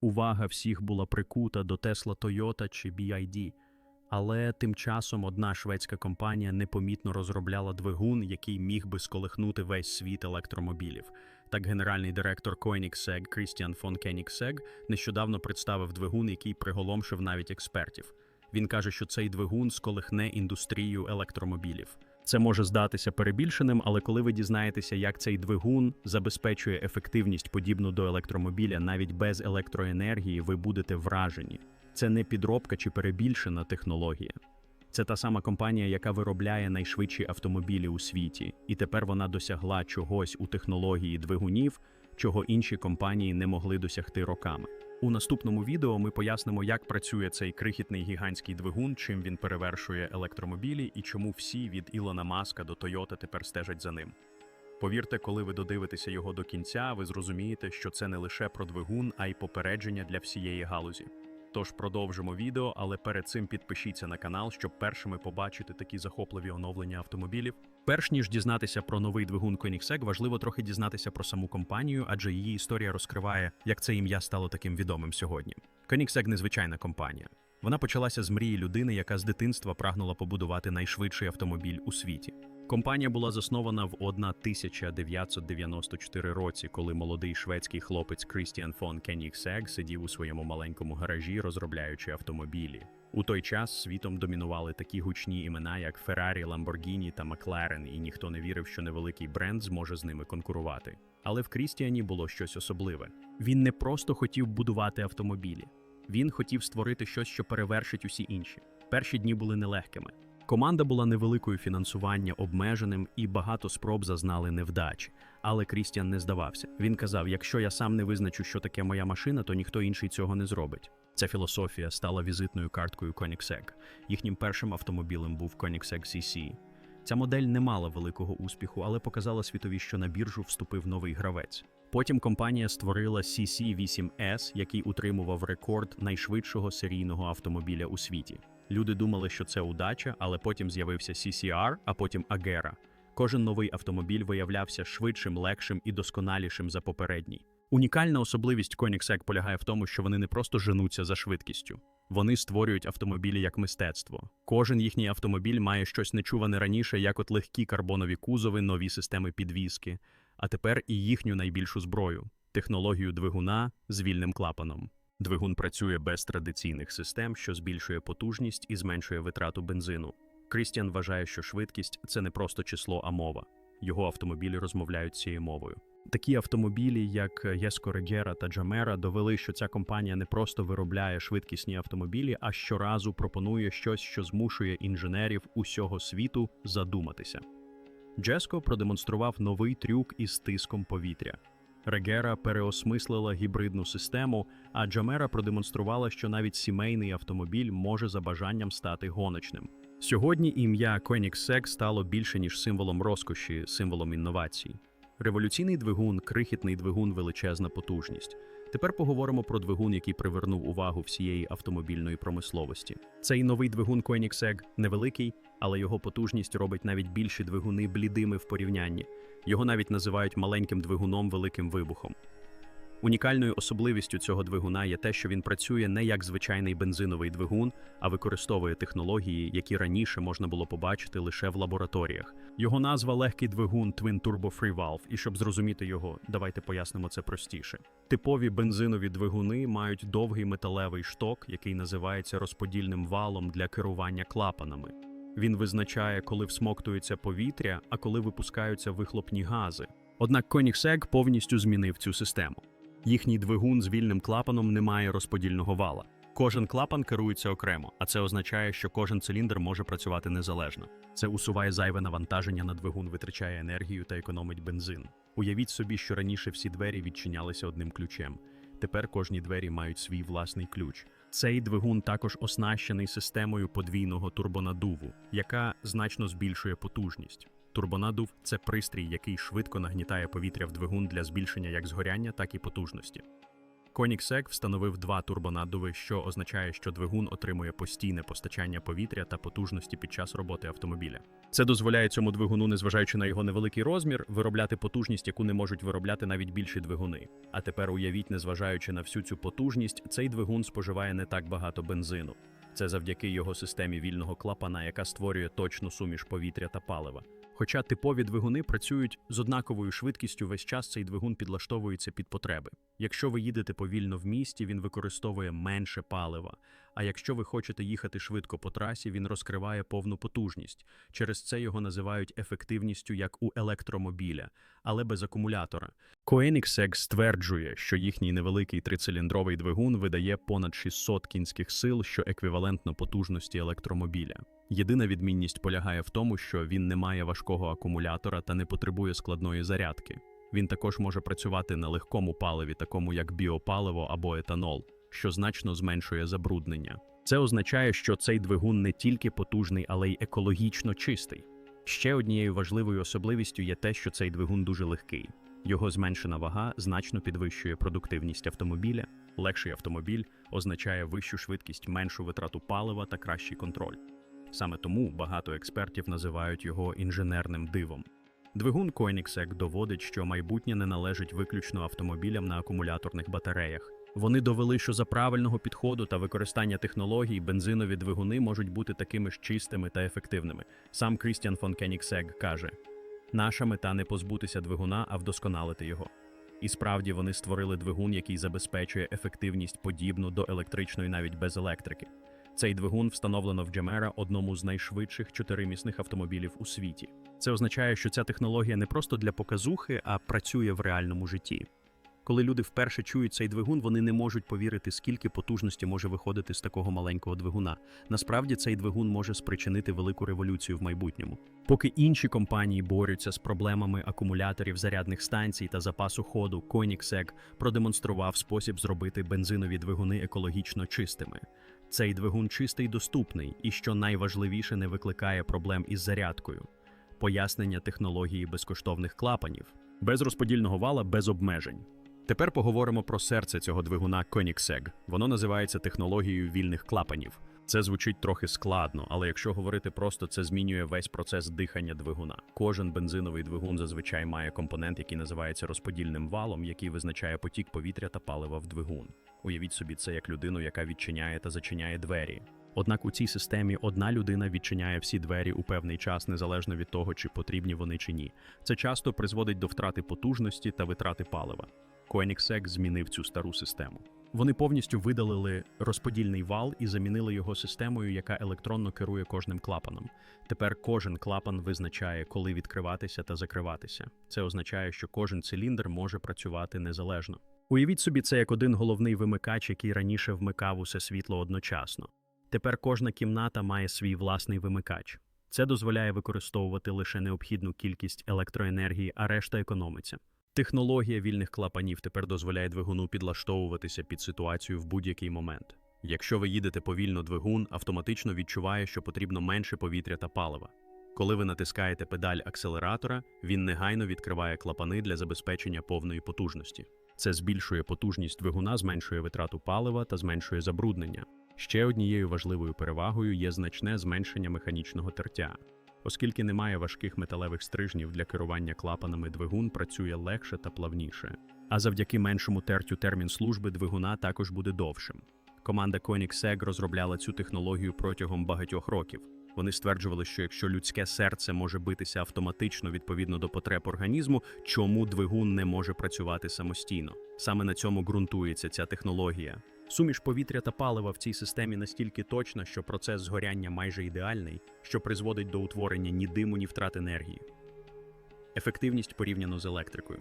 Увага всіх була прикута до Tesla Toyota чи BYD. Але тим часом одна шведська компанія непомітно розробляла двигун, який міг би сколихнути весь світ електромобілів. Так генеральний директор Koenigsegg Крістіан фон Кенігсег нещодавно представив двигун, який приголомшив навіть експертів. Він каже, що цей двигун сколихне індустрію електромобілів. Це може здатися перебільшеним, але коли ви дізнаєтеся, як цей двигун забезпечує ефективність подібну до електромобіля навіть без електроенергії, ви будете вражені. Це не підробка чи перебільшена технологія. Це та сама компанія, яка виробляє найшвидші автомобілі у світі, і тепер вона досягла чогось у технології двигунів, чого інші компанії не могли досягти роками. У наступному відео ми пояснимо, як працює цей крихітний гігантський двигун, чим він перевершує електромобілі і чому всі від Ілона Маска до Тойота тепер стежать за ним. Повірте, коли ви додивитеся його до кінця, ви зрозумієте, що це не лише про двигун, а й попередження для всієї галузі. Тож продовжимо відео, але перед цим підпишіться на канал, щоб першими побачити такі захопливі оновлення автомобілів. Перш ніж дізнатися про новий двигун Koenigsegg, важливо трохи дізнатися про саму компанію, адже її історія розкриває, як це ім'я стало таким відомим сьогодні. Koenigsegg – незвичайна компанія. Вона почалася з мрії людини, яка з дитинства прагнула побудувати найшвидший автомобіль у світі. Компанія була заснована в 1994 році, коли молодий шведський хлопець Крістіан фон Кенігсег сидів у своєму маленькому гаражі, розробляючи автомобілі. У той час світом домінували такі гучні імена, як Ferrari, Lamborghini та McLaren, і ніхто не вірив, що невеликий бренд зможе з ними конкурувати. Але в Крістіані було щось особливе. Він не просто хотів будувати автомобілі, він хотів створити щось, що перевершить усі інші. Перші дні були нелегкими. Команда була невеликою фінансування обмеженим, і багато спроб зазнали невдачі. Але Крістіан не здавався. Він казав: якщо я сам не визначу, що таке моя машина, то ніхто інший цього не зробить. Ця філософія стала візитною карткою Koenigsegg. Їхнім першим автомобілем був Koenigsegg CC. Ця модель не мала великого успіху, але показала світові, що на біржу вступив новий гравець. Потім компанія створила CC8S, який утримував рекорд найшвидшого серійного автомобіля у світі. Люди думали, що це удача, але потім з'явився CCR, а потім Agera. Кожен новий автомобіль виявлявся швидшим, легшим і досконалішим за попередній. Унікальна особливість Koenigsegg полягає в тому, що вони не просто женуться за швидкістю. Вони створюють автомобілі як мистецтво. Кожен їхній автомобіль має щось нечуване раніше, як от легкі карбонові кузови, нові системи підвіски, а тепер і їхню найбільшу зброю технологію двигуна з вільним клапаном. Двигун працює без традиційних систем, що збільшує потужність і зменшує витрату бензину. Крістіан вважає, що швидкість це не просто число, а мова. Його автомобілі розмовляють цією мовою. Такі автомобілі, як Єско Регера та Джамера, довели, що ця компанія не просто виробляє швидкісні автомобілі, а щоразу пропонує щось, що змушує інженерів усього світу задуматися. Джеско продемонстрував новий трюк із тиском повітря. Регера переосмислила гібридну систему, а Джамера продемонструвала, що навіть сімейний автомобіль може за бажанням стати гоночним. Сьогодні ім'я Koenigsegg стало більше ніж символом розкоші, символом інновацій. Революційний двигун, крихітний двигун, величезна потужність. Тепер поговоримо про двигун, який привернув увагу всієї автомобільної промисловості. Цей новий двигун Koenigsegg невеликий, але його потужність робить навіть більші двигуни блідими в порівнянні. Його навіть називають маленьким двигуном великим вибухом. Унікальною особливістю цього двигуна є те, що він працює не як звичайний бензиновий двигун, а використовує технології, які раніше можна було побачити лише в лабораторіях. Його назва легкий двигун Twin Turbo Free Valve, і щоб зрозуміти його, давайте пояснимо це простіше. Типові бензинові двигуни мають довгий металевий шток, який називається розподільним валом для керування клапанами. Він визначає, коли всмоктується повітря, а коли випускаються вихлопні гази. Однак Koenigsegg повністю змінив цю систему. Їхній двигун з вільним клапаном не має розподільного вала. Кожен клапан керується окремо, а це означає, що кожен циліндр може працювати незалежно. Це усуває зайве навантаження на двигун, витрачає енергію та економить бензин. Уявіть собі, що раніше всі двері відчинялися одним ключем. Тепер кожні двері мають свій власний ключ. Цей двигун також оснащений системою подвійного турбонадуву, яка значно збільшує потужність. Турбонадув це пристрій, який швидко нагнітає повітря в двигун для збільшення як згоряння, так і потужності. Koenigsegg встановив два турбонаддуви, що означає, що двигун отримує постійне постачання повітря та потужності під час роботи автомобіля. Це дозволяє цьому двигуну, незважаючи на його невеликий розмір, виробляти потужність, яку не можуть виробляти навіть більші двигуни. А тепер уявіть, незважаючи на всю цю потужність, цей двигун споживає не так багато бензину. Це завдяки його системі вільного клапана, яка створює точну суміш повітря та палива. Хоча типові двигуни працюють з однаковою швидкістю, весь час цей двигун підлаштовується під потреби. Якщо ви їдете повільно в місті, він використовує менше палива. А якщо ви хочете їхати швидко по трасі, він розкриває повну потужність. Через це його називають ефективністю як у електромобіля, але без акумулятора. Koenigsegg стверджує, що їхній невеликий трициліндровий двигун видає понад 600 кінських сил, що еквівалентно потужності електромобіля. Єдина відмінність полягає в тому, що він не має важкого акумулятора та не потребує складної зарядки. Він також може працювати на легкому паливі, такому як біопаливо або етанол, що значно зменшує забруднення. Це означає, що цей двигун не тільки потужний, але й екологічно чистий. Ще однією важливою особливістю є те, що цей двигун дуже легкий. Його зменшена вага значно підвищує продуктивність автомобіля. Легший автомобіль означає вищу швидкість, меншу витрату палива та кращий контроль. Саме тому багато експертів називають його інженерним дивом. Двигун Koenigsegg доводить, що майбутнє не належить виключно автомобілям на акумуляторних батареях. Вони довели, що за правильного підходу та використання технологій бензинові двигуни можуть бути такими ж чистими та ефективними. Сам Крістіан фон Кенігсег каже: наша мета не позбутися двигуна, а вдосконалити його. І справді вони створили двигун, який забезпечує ефективність подібну до електричної навіть без електрики. Цей двигун встановлено в Джемера, одному з найшвидших чотиримісних автомобілів у світі. Це означає, що ця технологія не просто для показухи, а працює в реальному житті. Коли люди вперше чують цей двигун, вони не можуть повірити, скільки потужності може виходити з такого маленького двигуна. Насправді цей двигун може спричинити велику революцію в майбутньому. Поки інші компанії борються з проблемами акумуляторів, зарядних станцій та запасу ходу, Koenigsegg продемонстрував спосіб зробити бензинові двигуни екологічно чистими. Цей двигун чистий доступний, і що найважливіше, не викликає проблем із зарядкою. Пояснення технології безкоштовних клапанів, без розподільного вала, без обмежень. Тепер поговоримо про серце цього двигуна Koenigsegg. Воно називається технологією вільних клапанів. Це звучить трохи складно, але якщо говорити просто, це змінює весь процес дихання двигуна. Кожен бензиновий двигун зазвичай має компонент, який називається розподільним валом, який визначає потік повітря та палива в двигун. Уявіть собі це як людину, яка відчиняє та зачиняє двері. Однак у цій системі одна людина відчиняє всі двері у певний час, незалежно від того, чи потрібні вони чи ні. Це часто призводить до втрати потужності та витрати палива. Koenigsegg змінив цю стару систему. Вони повністю видалили розподільний вал і замінили його системою, яка електронно керує кожним клапаном. Тепер кожен клапан визначає, коли відкриватися та закриватися. Це означає, що кожен циліндр може працювати незалежно. Уявіть собі, це як один головний вимикач, який раніше вмикав усе світло одночасно. Тепер кожна кімната має свій власний вимикач. Це дозволяє використовувати лише необхідну кількість електроенергії, а решта економиться. Технологія вільних клапанів тепер дозволяє двигуну підлаштовуватися під ситуацію в будь-який момент. Якщо ви їдете повільно, двигун автоматично відчуває, що потрібно менше повітря та палива. Коли ви натискаєте педаль акселератора, він негайно відкриває клапани для забезпечення повної потужності. Це збільшує потужність двигуна, зменшує витрату палива та зменшує забруднення. Ще однією важливою перевагою є значне зменшення механічного тертя. Оскільки немає важких металевих стрижнів для керування клапанами, двигун працює легше та плавніше. А завдяки меншому тертю термін служби двигуна також буде довшим. Команда Koenigsegg розробляла цю технологію протягом багатьох років. Вони стверджували, що якщо людське серце може битися автоматично відповідно до потреб організму, чому двигун не може працювати самостійно? Саме на цьому ґрунтується ця технологія. Суміш повітря та палива в цій системі настільки точна, що процес згоряння майже ідеальний, що призводить до утворення ні диму, ні втрат енергії. Ефективність порівняно з електрикою,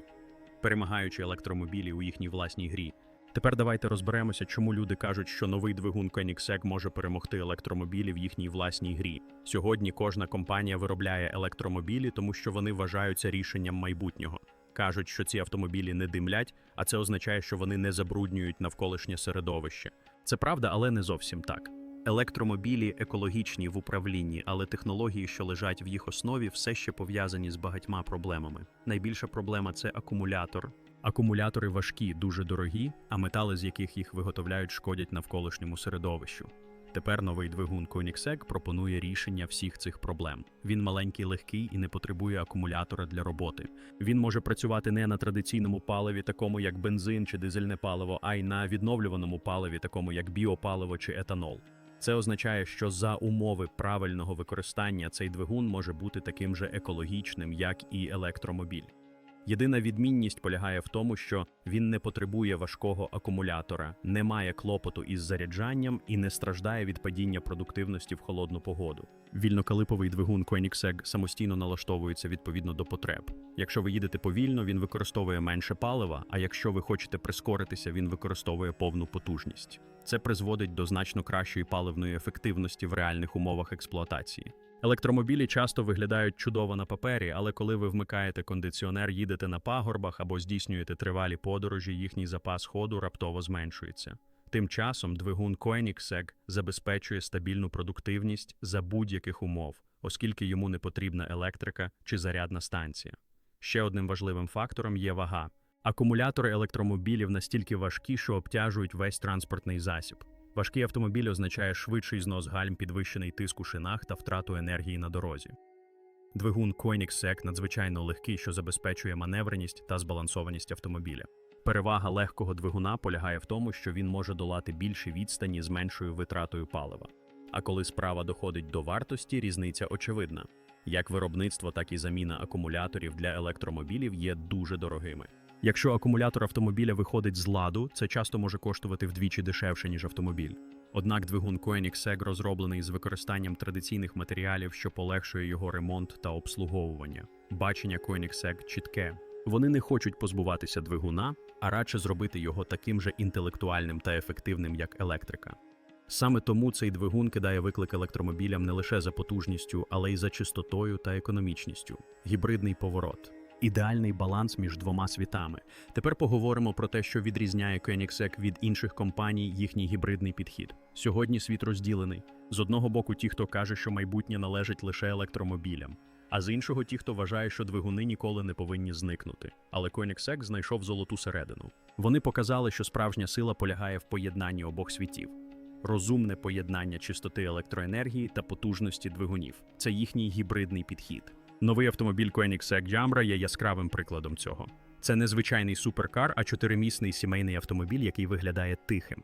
перемагаючи електромобілі у їхній власній грі. Тепер давайте розберемося, чому люди кажуть, що новий двигун Koenigsegg може перемогти електромобілі в їхній власній грі. Сьогодні кожна компанія виробляє електромобілі, тому що вони вважаються рішенням майбутнього. Кажуть, що ці автомобілі не димлять, а це означає, що вони не забруднюють навколишнє середовище. Це правда, але не зовсім так. Електромобілі екологічні в управлінні, але технології, що лежать в їх основі, все ще пов'язані з багатьма проблемами. Найбільша проблема це акумулятор. Акумулятори важкі, дуже дорогі, а метали, з яких їх виготовляють, шкодять навколишньому середовищу. Тепер новий двигун Koenigsegg пропонує рішення всіх цих проблем. Він маленький, легкий і не потребує акумулятора для роботи. Він може працювати не на традиційному паливі, такому як бензин чи дизельне паливо, а й на відновлюваному паливі, такому як біопаливо чи етанол. Це означає, що за умови правильного використання цей двигун може бути таким же екологічним, як і електромобіль. Єдина відмінність полягає в тому, що він не потребує важкого акумулятора, не має клопоту із заряджанням і не страждає від падіння продуктивності в холодну погоду. Вільнокалиповий двигун Koenigsegg самостійно налаштовується відповідно до потреб. Якщо ви їдете повільно, він використовує менше палива, а якщо ви хочете прискоритися, він використовує повну потужність. Це призводить до значно кращої паливної ефективності в реальних умовах експлуатації. Електромобілі часто виглядають чудово на папері, але коли ви вмикаєте кондиціонер, їдете на пагорбах або здійснюєте тривалі подорожі, їхній запас ходу раптово зменшується. Тим часом двигун Koenigsegg забезпечує стабільну продуктивність за будь-яких умов, оскільки йому не потрібна електрика чи зарядна станція. Ще одним важливим фактором є вага. Акумулятори електромобілів настільки важкі, що обтяжують весь транспортний засіб. Важкий автомобіль означає швидший знос гальм, підвищений тиск у шинах та втрату енергії на дорозі. Двигун Koenigsegg надзвичайно легкий, що забезпечує маневреність та збалансованість автомобіля. Перевага легкого двигуна полягає в тому, що він може долати більші відстані з меншою витратою палива. А коли справа доходить до вартості, різниця очевидна. Як виробництво, так і заміна акумуляторів для електромобілів є дуже дорогими. Якщо акумулятор автомобіля виходить з ладу, це часто може коштувати вдвічі дешевше, ніж автомобіль. Однак двигун Koenigsegg розроблений з використанням традиційних матеріалів, що полегшує його ремонт та обслуговування. Бачення Koenigsegg чітке. Вони не хочуть позбуватися двигуна, а радше зробити його таким же інтелектуальним та ефективним, як електрика. Саме тому цей двигун кидає виклик електромобілям не лише за потужністю, але й за чистотою та економічністю. Гібридний поворот. Ідеальний баланс між двома світами. Тепер поговоримо про те, що відрізняє Koenigsegg від інших компаній їхній гібридний підхід. Сьогодні світ розділений. З одного боку, ті, хто каже, що майбутнє належить лише електромобілям, а з іншого, ті, хто вважає, що двигуни ніколи не повинні зникнути. Але Koenigsegg знайшов золоту середину. Вони показали, що справжня сила полягає в поєднанні обох світів. Розумне поєднання чистоти електроенергії та потужності двигунів це їхній гібридний підхід. Новий автомобіль Koenigsegg Jamra є яскравим прикладом цього. Це не звичайний суперкар, а чотиримісний сімейний автомобіль, який виглядає тихим.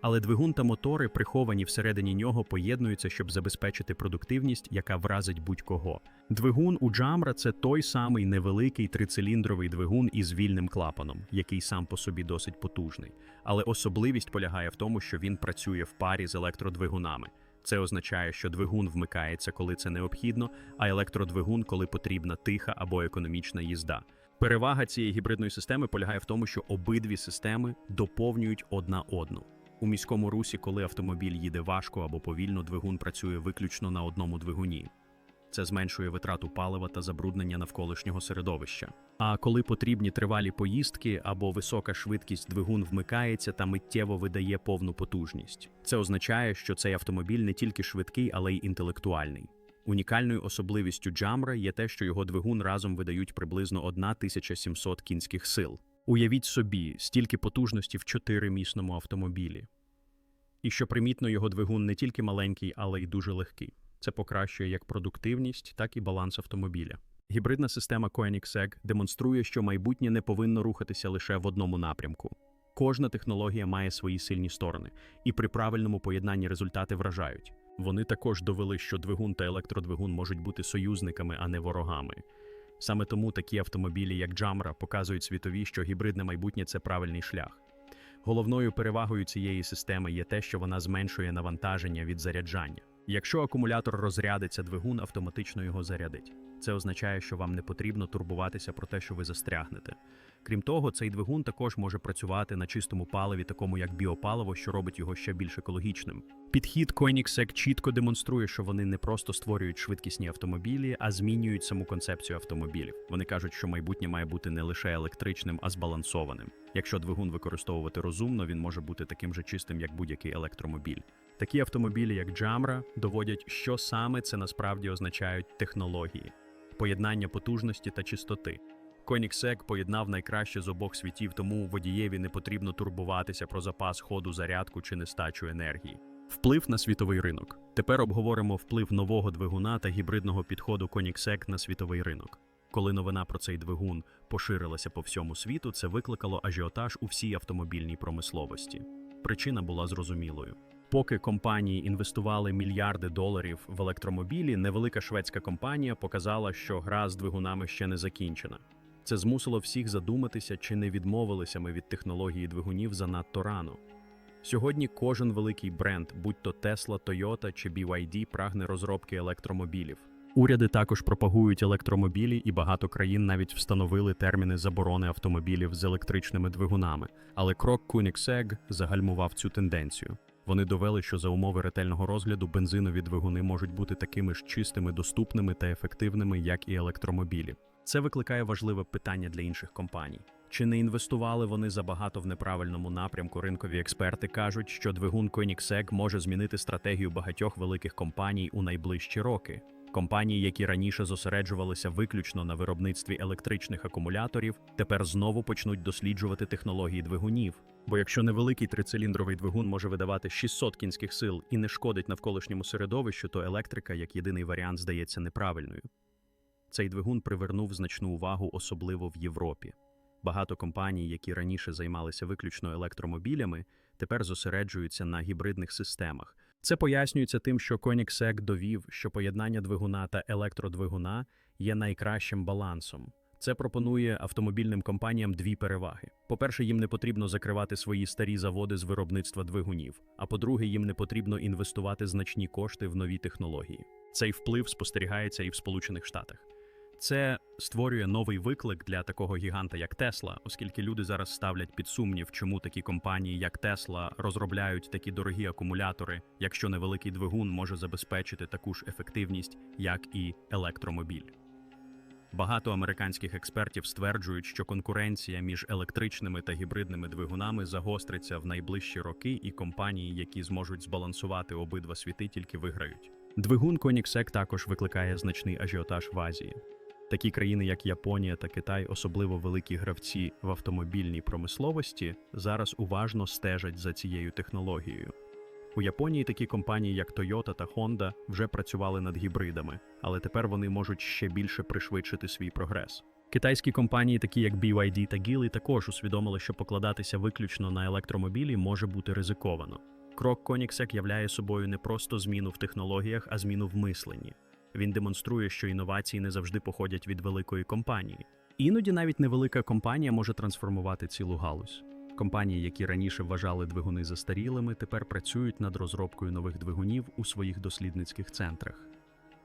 Але двигун та мотори, приховані всередині нього, поєднуються, щоб забезпечити продуктивність, яка вразить будь-кого. Двигун у Jamra – це той самий невеликий трициліндровий двигун із вільним клапаном, який сам по собі досить потужний. Але особливість полягає в тому, що він працює в парі з електродвигунами. Це означає, що двигун вмикається, коли це необхідно, а електродвигун, коли потрібна тиха або економічна їзда. Перевага цієї гібридної системи полягає в тому, що обидві системи доповнюють одна одну. У міському русі, коли автомобіль їде важко або повільно, двигун працює виключно на одному двигуні. Це зменшує витрату палива та забруднення навколишнього середовища. А коли потрібні тривалі поїздки або висока швидкість, двигун вмикається та миттєво видає повну потужність. Це означає, що цей автомобіль не тільки швидкий, але й інтелектуальний. Унікальною особливістю Джамра є те, що його двигун разом видають приблизно 1700 кінських сил. Уявіть собі, стільки потужності в чотиримісному автомобілі. І що примітно, його двигун не тільки маленький, але й дуже легкий. Це покращує як продуктивність, так і баланс автомобіля. Гібридна система Koenigsegg демонструє, що майбутнє не повинно рухатися лише в одному напрямку. Кожна технологія має свої сильні сторони, і при правильному поєднанні результати вражають. Вони також довели, що двигун та електродвигун можуть бути союзниками, а не ворогами. Саме тому такі автомобілі, як Jamra, показують світові, що гібридне майбутнє це правильний шлях. Головною перевагою цієї системи є те, що вона зменшує навантаження від заряджання. Якщо акумулятор розрядиться, двигун автоматично його зарядить. Це означає, що вам не потрібно турбуватися про те, що ви застрягнете. Крім того, цей двигун також може працювати на чистому паливі, такому як біопаливо, що робить його ще більш екологічним. Підхід Koenigsegg чітко демонструє, що вони не просто створюють швидкісні автомобілі, а змінюють саму концепцію автомобілів. Вони кажуть, що майбутнє має бути не лише електричним, а збалансованим. Якщо двигун використовувати розумно, він може бути таким же чистим, як будь-який електромобіль. Такі автомобілі, як Jamra, доводять, що саме це насправді означають технології, поєднання потужності та чистоти. Koenigsegg поєднав найкраще з обох світів, тому водієві не потрібно турбуватися про запас ходу зарядку чи нестачу енергії. Вплив на світовий ринок. Тепер обговоримо вплив нового двигуна та гібридного підходу Koenigsegg на світовий ринок. Коли новина про цей двигун поширилася по всьому світу, це викликало ажіотаж у всій автомобільній промисловості. Причина була зрозумілою. Поки компанії інвестували мільярди доларів в електромобілі, невелика шведська компанія показала, що гра з двигунами ще не закінчена. Це змусило всіх задуматися, чи не відмовилися ми від технології двигунів занадто рано. Сьогодні кожен великий бренд, будь то Tesla, Toyota чи BYD, прагне розробки електромобілів. Уряди також пропагують електромобілі, і багато країн навіть встановили терміни заборони автомобілів з електричними двигунами. Але крок Koenigsegg загальмував цю тенденцію. Вони довели, що за умови ретельного розгляду бензинові двигуни можуть бути такими ж чистими, доступними та ефективними, як і електромобілі. Це викликає важливе питання для інших компаній. Чи не інвестували вони забагато в неправильному напрямку? Ринкові експерти кажуть, що двигун Koenigsegg може змінити стратегію багатьох великих компаній у найближчі роки. Компанії, які раніше зосереджувалися виключно на виробництві електричних акумуляторів, тепер знову почнуть досліджувати технології двигунів. Бо якщо невеликий трициліндровий двигун може видавати 600 кінських сил і не шкодить навколишньому середовищу, то електрика як єдиний варіант здається неправильною. Цей двигун привернув значну увагу, особливо в Європі. Багато компаній, які раніше займалися виключно електромобілями, тепер зосереджуються на гібридних системах. Це пояснюється тим, що Koenigsegg довів, що поєднання двигуна та електродвигуна є найкращим балансом. Це пропонує автомобільним компаніям дві переваги: по-перше, їм не потрібно закривати свої старі заводи з виробництва двигунів. А по-друге, їм не потрібно інвестувати значні кошти в нові технології. Цей вплив спостерігається і в Сполучених Штатах. Це створює новий виклик для такого гіганта, як Тесла, оскільки люди зараз ставлять під сумнів, чому такі компанії, як Тесла, розробляють такі дорогі акумулятори, якщо невеликий двигун може забезпечити таку ж ефективність, як і електромобіль. Багато американських експертів стверджують, що конкуренція між електричними та гібридними двигунами загостриться в найближчі роки, і компанії, які зможуть збалансувати обидва світи, тільки виграють. Двигун Koenigsegg також викликає значний ажіотаж в Азії. Такі країни, як Японія та Китай, особливо великі гравці в автомобільній промисловості, зараз уважно стежать за цією технологією. У Японії такі компанії, як Toyota та Honda, вже працювали над гібридами, але тепер вони можуть ще більше пришвидшити свій прогрес. Китайські компанії, такі як BYD та Geely, також усвідомили, що покладатися виключно на електромобілі може бути ризиковано. Крок Koenigsegg являє собою не просто зміну в технологіях, а зміну в мисленні. Він демонструє, що інновації не завжди походять від великої компанії. Іноді навіть невелика компанія може трансформувати цілу галузь. Компанії, які раніше вважали двигуни застарілими, тепер працюють над розробкою нових двигунів у своїх дослідницьких центрах.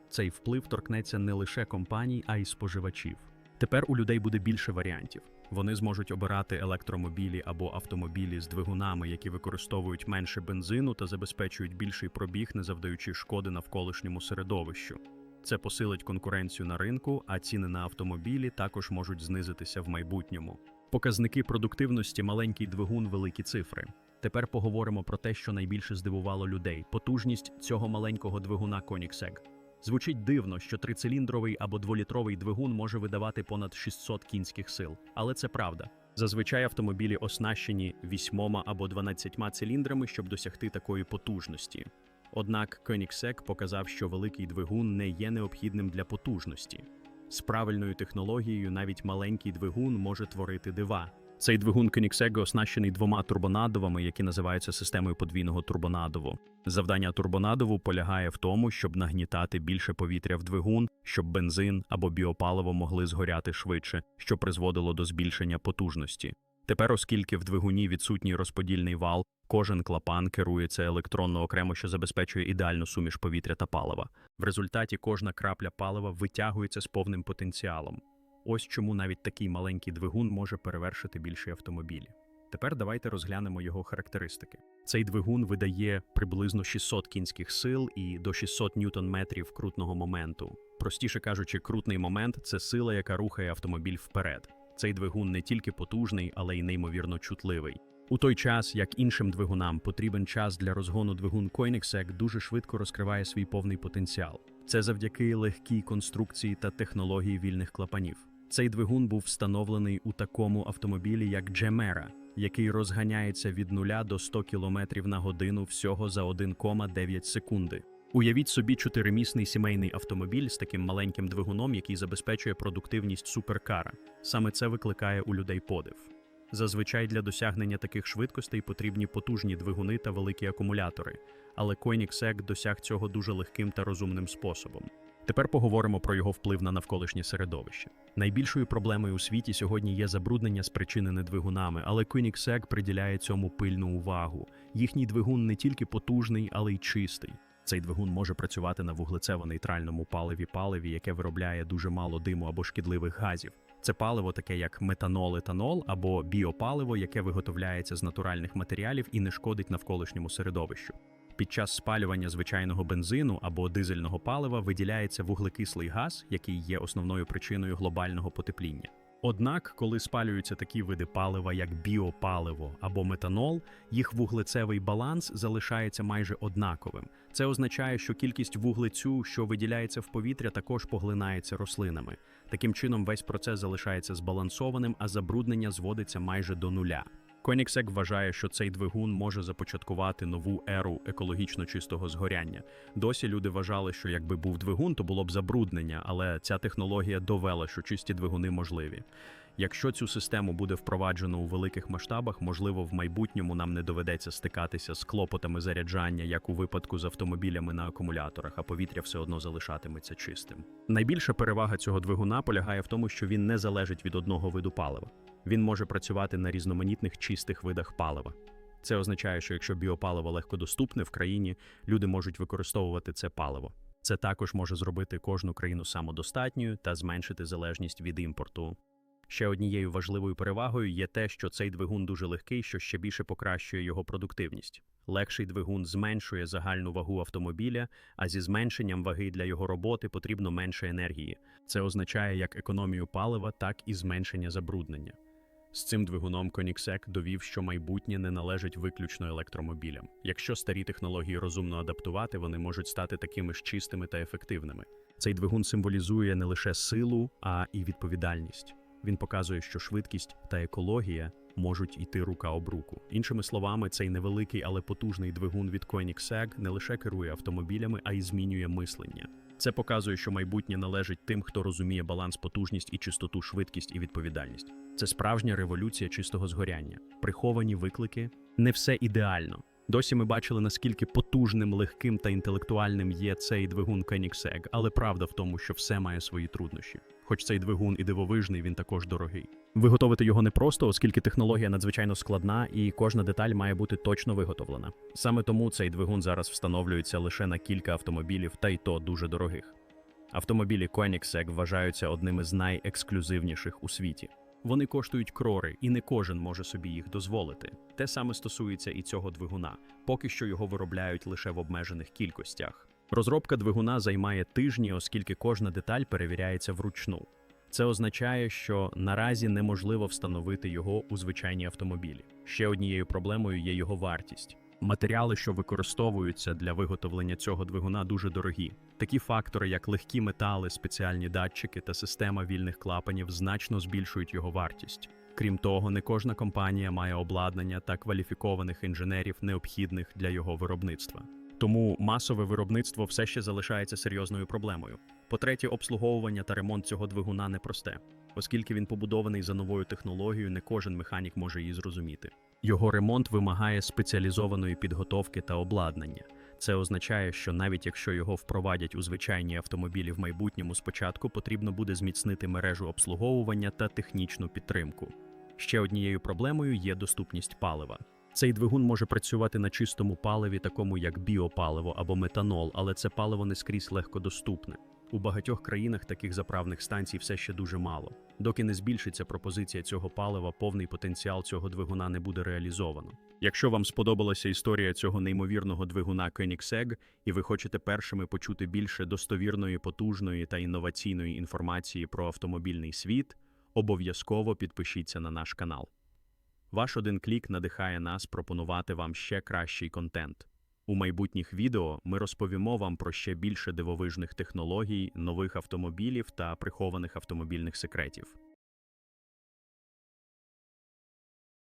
Цей вплив торкнеться не лише компаній, а й споживачів. Тепер у людей буде більше варіантів. Вони зможуть обирати електромобілі або автомобілі з двигунами, які використовують менше бензину та забезпечують більший пробіг, не завдаючи шкоди навколишньому середовищу. Це посилить конкуренцію на ринку, а ціни на автомобілі також можуть знизитися в майбутньому. Показники продуктивності маленький двигун, великі цифри. Тепер поговоримо про те, що найбільше здивувало людей: потужність цього маленького двигуна Koenigsegg. Звучить дивно, що трициліндровий або дволітровий двигун може видавати понад 600 кінських сил, але це правда. Зазвичай автомобілі оснащені 8 або 12 циліндрами, щоб досягти такої потужності. Однак Koenigsegg показав, що великий двигун не є необхідним для потужності. З правильною технологією навіть маленький двигун може творити дива. Цей двигун Koenigsegg оснащений двома турбонадовами, які називаються системою подвійного турбонадову. Завдання турбонадову полягає в тому, щоб нагнітати більше повітря в двигун, щоб бензин або біопаливо могли згоряти швидше, що призводило до збільшення потужності. Тепер, оскільки в двигуні відсутній розподільний вал, кожен клапан керується електронно окремо, що забезпечує ідеальну суміш повітря та палива. В результаті кожна крапля палива витягується з повним потенціалом. Ось чому навіть такий маленький двигун може перевершити більші автомобілі. Тепер давайте розглянемо його характеристики. Цей двигун видає приблизно 600 кінських сил і до 600 ньютон-метрів крутного моменту. Простіше кажучи, крутний момент це сила, яка рухає автомобіль вперед. Цей двигун не тільки потужний, але й неймовірно чутливий. У той час, як іншим двигунам потрібен час для розгону двигун Koenigsegg дуже швидко розкриває свій повний потенціал. Це завдяки легкій конструкції та технології вільних клапанів. Цей двигун був встановлений у такому автомобілі, як Джемера, який розганяється від 0 до 100 км на годину всього за 1,9 секунди. Уявіть собі чотиримісний сімейний автомобіль з таким маленьким двигуном, який забезпечує продуктивність суперкара. Саме це викликає у людей подив. Зазвичай для досягнення таких швидкостей потрібні потужні двигуни та великі акумулятори, але Koenigsegg досяг цього дуже легким та розумним способом. Тепер поговоримо про його вплив на навколишнє середовище. Найбільшою проблемою у світі сьогодні є забруднення, спричинене двигунами, але Koenigsegg приділяє цьому пильну увагу. Їхній двигун не тільки потужний, але й чистий. Цей двигун може працювати на вуглецево-нейтральному паливі паливі, яке виробляє дуже мало диму або шкідливих газів. Це паливо таке як метанол, етанол або біопаливо, яке виготовляється з натуральних матеріалів і не шкодить навколишньому середовищу. Під час спалювання звичайного бензину або дизельного палива виділяється вуглекислий газ, який є основною причиною глобального потепління. Однак, коли спалюються такі види палива, як біопаливо або метанол, їх вуглецевий баланс залишається майже однаковим. Це означає, що кількість вуглецю, що виділяється в повітря, також поглинається рослинами. Таким чином, весь процес залишається збалансованим, а забруднення зводиться майже до нуля. Koenigsegg вважає, що цей двигун може започаткувати нову еру екологічно чистого згоряння. Досі люди вважали, що якби був двигун, то було б забруднення, але ця технологія довела, що чисті двигуни можливі. Якщо цю систему буде впроваджено у великих масштабах, можливо, в майбутньому нам не доведеться стикатися з клопотами заряджання, як у випадку з автомобілями на акумуляторах, а повітря все одно залишатиметься чистим. Найбільша перевага цього двигуна полягає в тому, що він не залежить від одного виду палива. Він може працювати на різноманітних чистих видах палива. Це означає, що якщо біопаливо легкодоступне в країні, люди можуть використовувати це паливо. Це також може зробити кожну країну самодостатньою та зменшити залежність від імпорту. Ще однією важливою перевагою є те, що цей двигун дуже легкий, що ще більше покращує його продуктивність. Легший двигун зменшує загальну вагу автомобіля, а зі зменшенням ваги для його роботи потрібно менше енергії. Це означає як економію палива, так і зменшення забруднення. З цим двигуном Koenigsegg довів, що майбутнє не належить виключно електромобілям. Якщо старі технології розумно адаптувати, вони можуть стати такими ж чистими та ефективними. Цей двигун символізує не лише силу, а і відповідальність. Він показує, що швидкість та екологія можуть йти рука об руку. Іншими словами, цей невеликий, але потужний двигун від Koenigsegg не лише керує автомобілями, а й змінює мислення. Це показує, що майбутнє належить тим, хто розуміє баланс, потужність і чистоту, швидкість і відповідальність. Це справжня революція чистого згоряння. Приховані виклики не все ідеально. Досі ми бачили, наскільки потужним, легким та інтелектуальним є цей двигун Koenigsegg, але правда в тому, що все має свої труднощі. Хоч цей двигун і дивовижний, він також дорогий. Виготовити його непросто, оскільки технологія надзвичайно складна і кожна деталь має бути точно виготовлена. Саме тому цей двигун зараз встановлюється лише на кілька автомобілів, та й то дуже дорогих. Автомобілі Koenigsegg вважаються одними з найексклюзивніших у світі. Вони коштують крори, і не кожен може собі їх дозволити. Те саме стосується і цього двигуна. Поки що його виробляють лише в обмежених кількостях. Розробка двигуна займає тижні, оскільки кожна деталь перевіряється вручну. Це означає, що наразі неможливо встановити його у звичайні автомобілі. Ще однією проблемою є його вартість. Матеріали, що використовуються для виготовлення цього двигуна, дуже дорогі. Такі фактори, як легкі метали, спеціальні датчики та система вільних клапанів, значно збільшують його вартість. Крім того, не кожна компанія має обладнання та кваліфікованих інженерів, необхідних для його виробництва. Тому масове виробництво все ще залишається серйозною проблемою. По-третє, обслуговування та ремонт цього двигуна непросте, оскільки він побудований за новою технологією, не кожен механік може її зрозуміти. Його ремонт вимагає спеціалізованої підготовки та обладнання. Це означає, що навіть якщо його впровадять у звичайні автомобілі в майбутньому, спочатку потрібно буде зміцнити мережу обслуговування та технічну підтримку. Ще однією проблемою є доступність палива. Цей двигун може працювати на чистому паливі, такому як біопаливо або метанол, але це паливо не скрізь легкодоступне. У багатьох країнах таких заправних станцій все ще дуже мало. Доки не збільшиться пропозиція цього палива, повний потенціал цього двигуна не буде реалізовано. Якщо вам сподобалася історія цього неймовірного двигуна Koenigsegg, і ви хочете першими почути більше достовірної, потужної та інноваційної інформації про автомобільний світ, обов'язково підпишіться на наш канал. Ваш один клік надихає нас пропонувати вам ще кращий контент. У майбутніх відео ми розповімо вам про ще більше дивовижних технологій, нових автомобілів та прихованих автомобільних секретів.